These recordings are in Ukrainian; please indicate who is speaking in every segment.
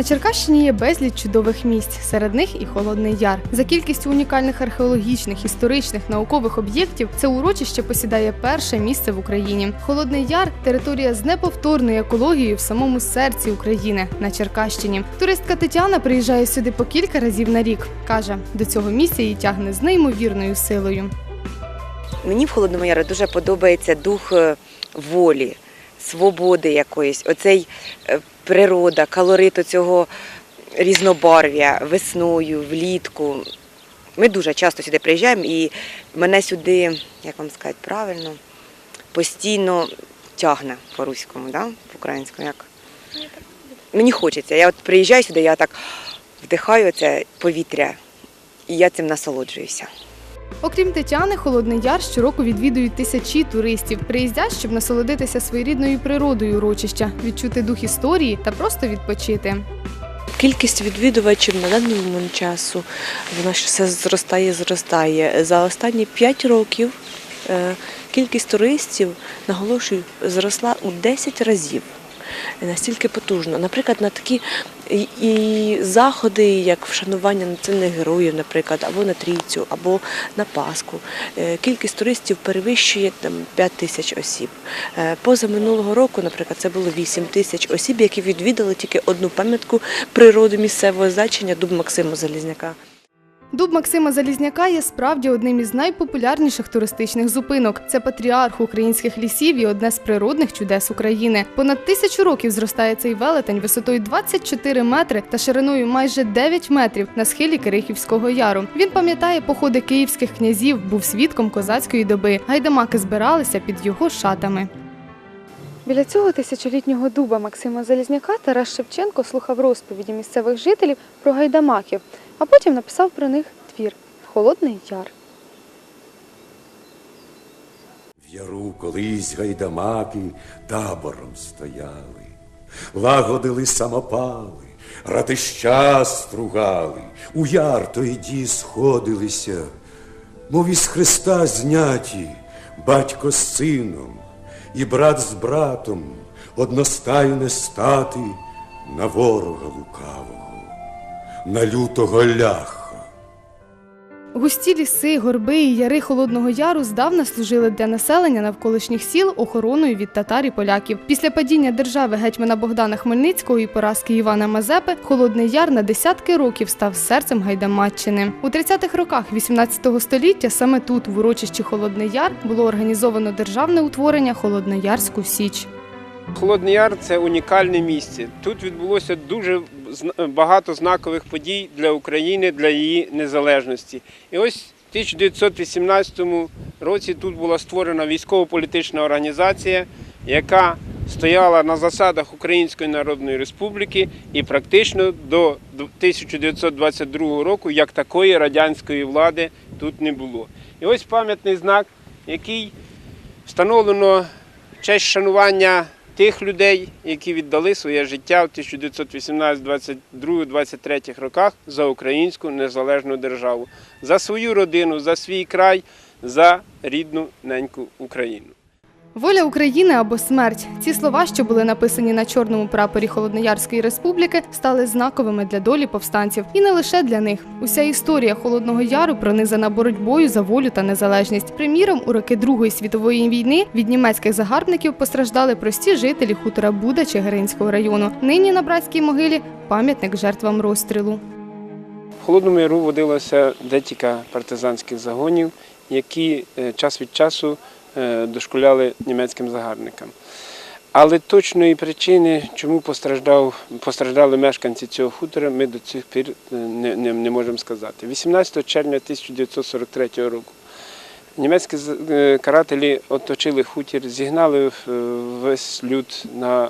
Speaker 1: На Черкащині є безліч чудових місць, серед них і Холодний Яр. За кількістю унікальних археологічних, історичних, наукових об'єктів це урочище посідає перше місце в Україні. Холодний Яр територія з неповторною екологією в самому серці України на Черкащині. Туристка Тетяна приїжджає сюди по кілька разів на рік. каже, до цього місця її тягне з неймовірною силою.
Speaker 2: Мені в Холодному Яру дуже подобається дух е, волі, свободи якоїсь, оцей е, природа, колорит цього різнобарв'я весною, влітку. Ми дуже часто сюди приїжджаємо і мене сюди, як вам сказати правильно, постійно тягне по-руському, да? по-українському. Як? Мені хочеться. Я от приїжджаю сюди, я так вдихаю це повітря, і я цим насолоджуюся.
Speaker 1: Окрім Тетяни, Холодний Яр щороку відвідують тисячі туристів. Приїздять, щоб насолодитися своєрідною природою урочища, відчути дух історії та просто відпочити.
Speaker 3: Кількість відвідувачів на даний момент часу вона ще все зростає, зростає. За останні 5 років е, кількість туристів, наголошую, зросла у 10 разів. Настільки потужно. Наприклад, на такі і заходи, як вшанування національних героїв, наприклад, або на трійцю, або на Пасху. е, Кількість туристів перевищує там 5 тисяч осіб. Е, Поза минулого року, наприклад, це було 8 тисяч осіб, які відвідали тільки одну пам'ятку природи місцевого значення Дуб Максима Залізняка.
Speaker 1: Дуб Максима Залізняка є справді одним із найпопулярніших туристичних зупинок. Це патріарх українських лісів і одне з природних чудес України. Понад тисячу років зростає цей велетень висотою 24 метри та шириною майже 9 метрів на схилі Кирихівського яру. Він пам'ятає походи київських князів, був свідком козацької доби. Гайдамаки збиралися під його шатами. Біля цього тисячолітнього дуба Максима Залізняка Тарас Шевченко слухав розповіді місцевих жителів про гайдамаків, а потім написав про них твір Холодний Яр.
Speaker 4: В яру колись гайдамаки табором стояли, лагодили самопали, ратища стругали, у яр тоді сходилися, мов із Христа зняті, батько з сином, і брат з братом одностайне стати на ворога лукавого, на лютого ляха.
Speaker 1: Густі ліси, горби і яри Холодного Яру здавна служили для населення навколишніх сіл охороною від татар і поляків. Після падіння держави гетьмана Богдана Хмельницького і поразки Івана Мазепи Холодний Яр на десятки років став серцем Гайдамаччини. У 30-х роках 18 століття саме тут, в урочищі Холодний Яр, було організовано державне утворення Холодноярську Січ.
Speaker 5: Холодний Яр це унікальне місце. Тут відбулося дуже багато знакових подій для України, для її незалежності. І ось в 1918 році тут була створена військово-політична організація, яка стояла на засадах Української Народної Республіки і практично до 1922 року як такої радянської влади тут не було. І ось пам'ятний знак, який встановлено в честь шанування тих людей, які віддали своє життя в 1918, 22, 23 роках за українську незалежну державу, за свою родину, за свій край, за рідну неньку Україну.
Speaker 1: Воля України або смерть. Ці слова, що були написані на чорному прапорі Холодноярської республіки, стали знаковими для долі повстанців. І не лише для них. Уся історія Холодного Яру пронизана боротьбою за волю та незалежність. Приміром, у роки Другої світової війни від німецьких загарбників постраждали прості жителі хутора Буда Чигиринського району. Нині на братській могилі пам'ятник жертвам розстрілу.
Speaker 5: В Холодному Яру водилося декілька партизанських загонів, які е, час від часу дошкуляли німецьким загарбникам. Але точної причини, чому постраждав, постраждали мешканці цього хутора, ми до цих пір е, не, не, не можемо сказати. 18 червня 1943 року німецькі е, карателі оточили хутір, зігнали е, весь люд на,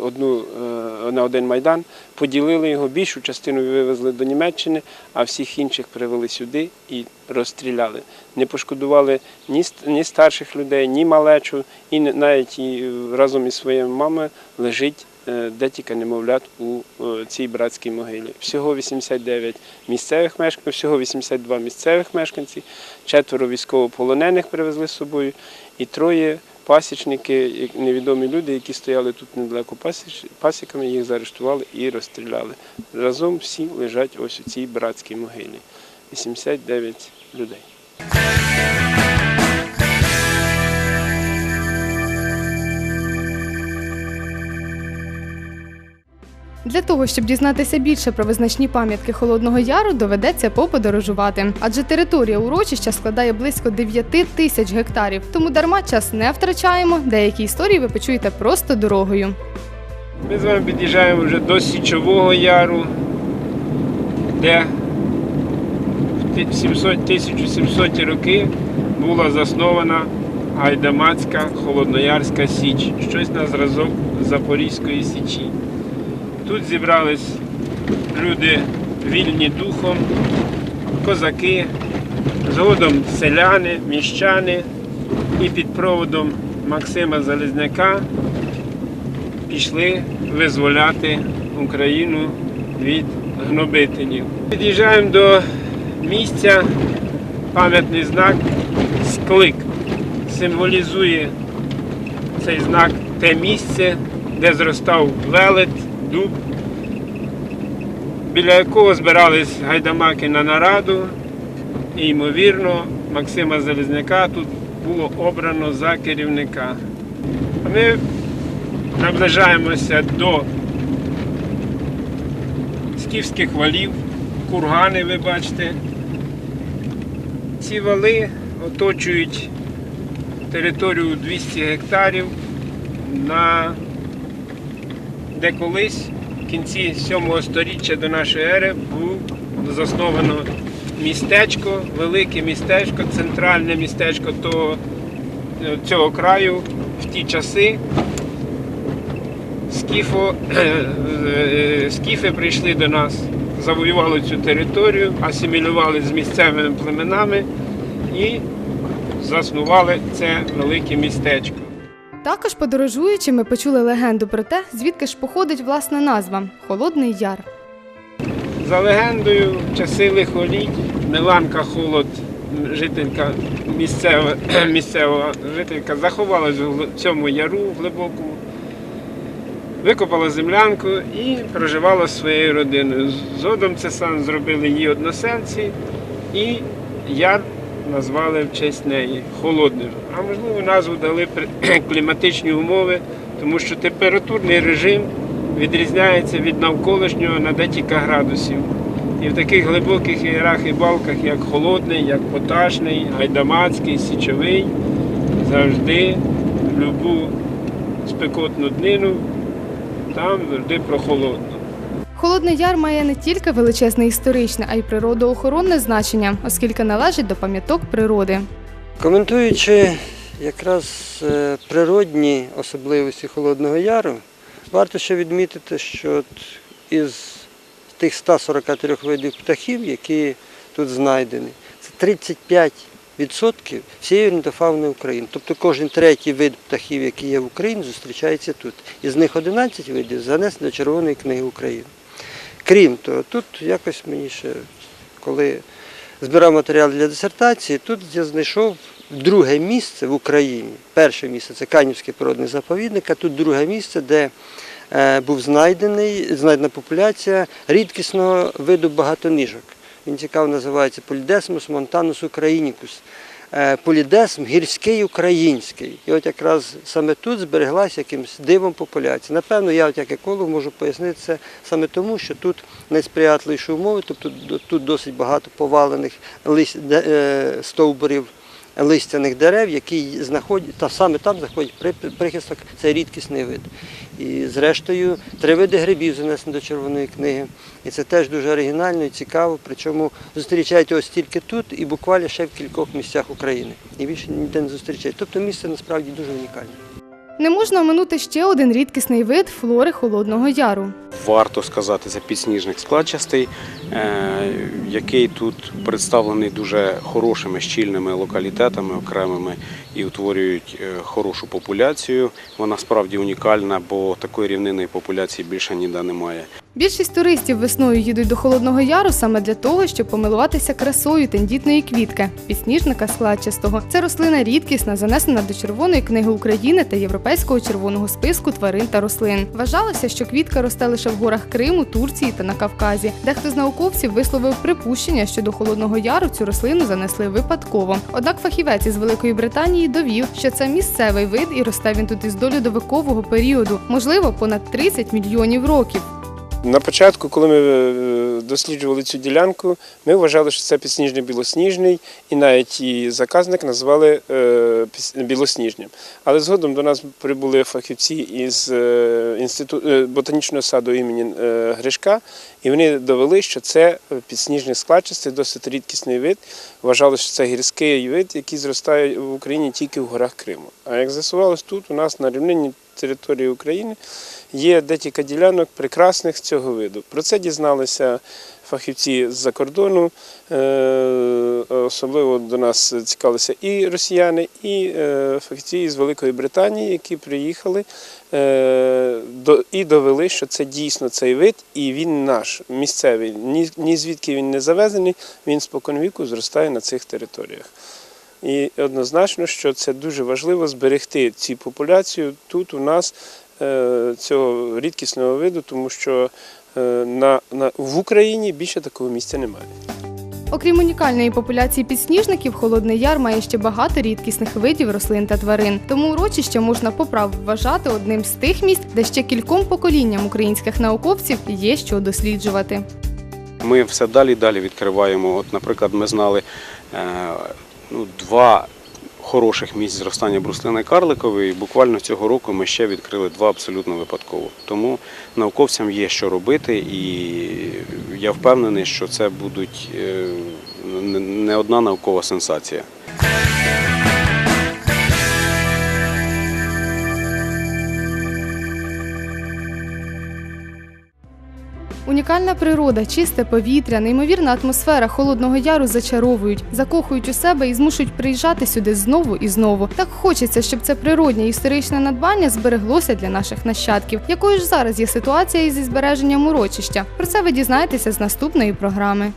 Speaker 5: одну, е, на один майдан, поділили його, більшу частину вивезли до Німеччини, а всіх інших привели сюди і розстріляли. Не пошкодували ні, старших людей, ні малечу, і навіть разом із своєю мамою лежить декілька немовлят у е, цій братській могилі. Всього 89 місцевих мешканців, всього 82 місцевих мешканців, четверо військовополонених привезли з собою і троє пасічники, невідомі люди, які стояли тут недалеко пасіками, їх заарештували і розстріляли. Разом всі лежать ось у цій братській могилі. 89 людей.
Speaker 1: Для того, щоб дізнатися більше про визначні пам'ятки Холодного Яру, доведеться поподорожувати. Адже територія урочища складає близько 9 тисяч гектарів. Тому дарма час не втрачаємо. Деякі історії ви почуєте просто дорогою.
Speaker 5: Ми з вами під'їжджаємо вже до Січового Яру, де в ти- 700 1700 роки була заснована Гайдамацька Холодноярська Січ, щось на зразок Запорізької Січі. Тут зібрались люди вільні духом, козаки, згодом селяни, міщани і під проводом Максима Залізняка пішли визволяти Україну від гнобителів. Під'їжджаємо до місця, пам'ятний знак Склик. Символізує цей знак те місце, де зростав велет, дуб, біля якого збирались гайдамаки на нараду. І, ймовірно, Максима Залізняка тут було обрано за керівника. Ми наближаємося до скіфських валів, кургани, ви бачите. Ці вали оточують територію 200 гектарів, на де колись в кінці 7 століття до нашої ери був засновано містечко, велике містечко, центральне містечко того, цього краю в ті часи. Скіфо, е, скіфи прийшли до нас, завоювали цю територію, асимілювали з місцевими племенами і заснували це велике містечко.
Speaker 1: Також подорожуючи, ми почули легенду про те, звідки ж походить власна назва Холодний Яр.
Speaker 5: За легендою, в часи лихоліть Миланка Холод, жителька місцева, місцева жителька, заховалась в цьому яру глибокому, викопала землянку і проживала своєю родиною. Згодом це сам зробили її односельці, і яр назвали в честь неї холодним. А можливо, назву дали кліматичні умови, тому що температурний режим відрізняється від навколишнього на декілька градусів. І в таких глибоких ярах і балках, як холодний, як поташний, гайдамацький, січовий, завжди в любу спекотну днину там завжди прохолодно.
Speaker 1: Холодний Яр має не тільки величезне історичне, а й природоохоронне значення, оскільки належить до пам'яток природи.
Speaker 6: Коментуючи якраз е, природні особливості Холодного Яру, варто ще відмітити, що із тих 143 видів птахів, які тут знайдені, це 35% всієї орнітофауни України. Тобто кожен третій вид птахів, який є в Україні, зустрічається тут. Із них 11 видів занесені до Червоної книги України. Крім того, тут якось мені ще, коли збирав матеріал для дисертації, тут я знайшов друге місце в Україні. Перше місце це Канівський природний заповідник, а тут друге місце, де е, був знайдений, знайдена популяція рідкісного виду багатоніжок. Він цікаво називається Полідесмус монтанус українікус. Е, Полідесм гірський український. І от якраз саме тут збереглася якимось дивом популяція. Напевно, я от як еколог можу пояснити це саме тому, що тут найсприятливіші умови, тобто тут досить багато повалених лист, е, стовбурів листяних дерев, які знаходять, та саме там знаходять прихисток, це рідкісний вид. І зрештою три види грибів занесені до Червоної книги. І це теж дуже оригінально і цікаво. Причому зустрічають ось тільки тут і буквально ще в кількох місцях України. І більше ніде не зустрічають. Тобто місце насправді дуже унікальне.
Speaker 1: Не можна оминути ще один рідкісний вид флори Холодного Яру.
Speaker 7: Варто сказати, за підсніжних складчастий, е, який тут представлений дуже хорошими щільними локалітетами окремими і утворюють е, хорошу популяцію. Вона справді унікальна, бо такої рівнинної популяції більше ніде немає.
Speaker 1: Більшість туристів весною їдуть до Холодного Яру саме для того, щоб помилуватися красою тендітної квітки підсніжника складчастого. Це рослина рідкісна, занесена до Червоної книги України та Європейського червоного списку тварин та рослин. Вважалося, що квітка росте лише в горах Криму, Турції та на Кавказі. Дехто з науковців висловив припущення, що до Холодного Яру цю рослину занесли випадково. Однак фахівець із Великої Британії довів, що це місцевий вид і росте він тут із долюдовикового періоду, можливо, понад 30 мільйонів років.
Speaker 5: На початку, коли ми е, досліджували цю ділянку, ми вважали, що це підсніжний білосніжний, і навіть і заказник назвали е, білосніжним. Але згодом до нас прибули фахівці із е, ботанічного саду імені Гришка, і вони довели, що це підсніжний складчастий, досить рідкісний вид. Вважали, що це гірський вид, який зростає в Україні тільки в горах Криму. А як з'ясувалось, тут у нас на рівнині території України є декілька ділянок прекрасних цього виду. Про це дізналися фахівці з-за кордону. Е, Особливо до нас цікавилися і росіяни, і е, фахівці з Великої Британії, які приїхали е, і довели, що це дійсно цей вид, і він наш, місцевий. Ні, ні звідки він не завезений, він споконвіку зростає на цих територіях. І однозначно, що це дуже важливо зберегти цю популяцію тут у нас е, цього рідкісного виду, тому що е, на, на, в Україні більше такого місця немає.
Speaker 1: Окрім унікальної популяції підсніжників, Холодний Яр має ще багато рідкісних видів рослин та тварин. Тому урочище можна по праву вважати одним з тих місць, де ще кільком поколінням українських науковців є що досліджувати.
Speaker 7: Ми все далі і далі відкриваємо. От, наприклад, ми знали е, ну, два хороших місць зростання бруслини карликової. І буквально цього року ми ще відкрили два абсолютно випадково. Тому науковцям є що робити, і я впевнений, що це будуть е, не- не одна наукова сенсація.
Speaker 1: Унікальна природа, чисте повітря, неймовірна атмосфера Холодного Яру зачаровують, закохують у себе і змушують приїжджати сюди знову і знову. Так хочеться, щоб це природнє історичне надбання збереглося для наших нащадків. Якою ж зараз є ситуація із збереженням урочища? Про це ви дізнаєтеся з наступної програми.